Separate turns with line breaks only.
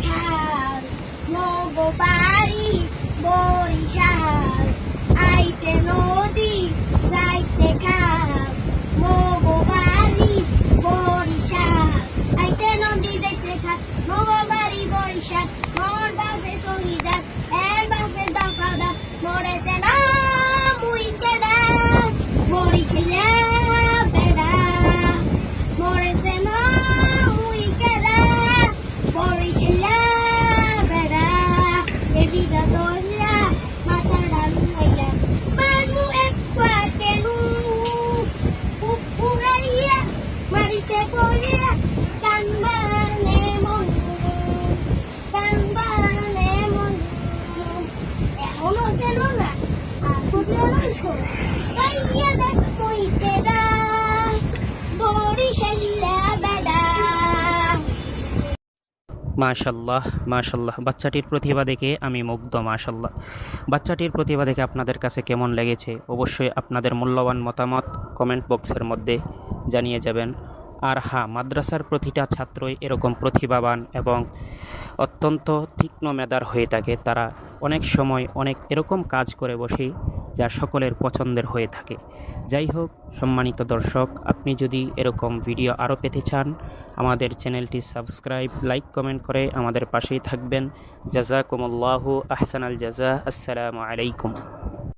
going out. Won't.
মাশাল্লাহ মাশাল্লাহ। বাচ্চাটির প্রতিভা দেখে আমি মুগ্ধ, মাশাল্লাহ। বাচ্চাটির প্রতিভা দেখে আপনাদের কাছে কেমন লেগেছে? অবশ্যই আপনাদের মূল্যবান মতামত কমেন্ট বক্সের মধ্যে জানিয়ে যাবেন। আর হ্যাঁ মাদ্রাসার প্রতিটা ছাত্রই এরকম প্রতিভাবান এবং অত্যন্ত তীক্ষ্ণ মেধার হয়ে থাকে। তারা অনেক সময় অনেক এরকম কাজ করে বসে যা সকলের পছন্দের হয়ে থাকে। যাই হোক, সম্মানিত দর্শক, আপনি যদি এরকম ভিডিও আরও পেতে চান, আমাদের চ্যানেলটি সাবস্ক্রাইব, লাইক, কমেন্ট করে আমাদের পাশেই থাকবেন। জাজাকুমুল্লাহু আহসানাল জাজা। আসসালামু আলাইকুম।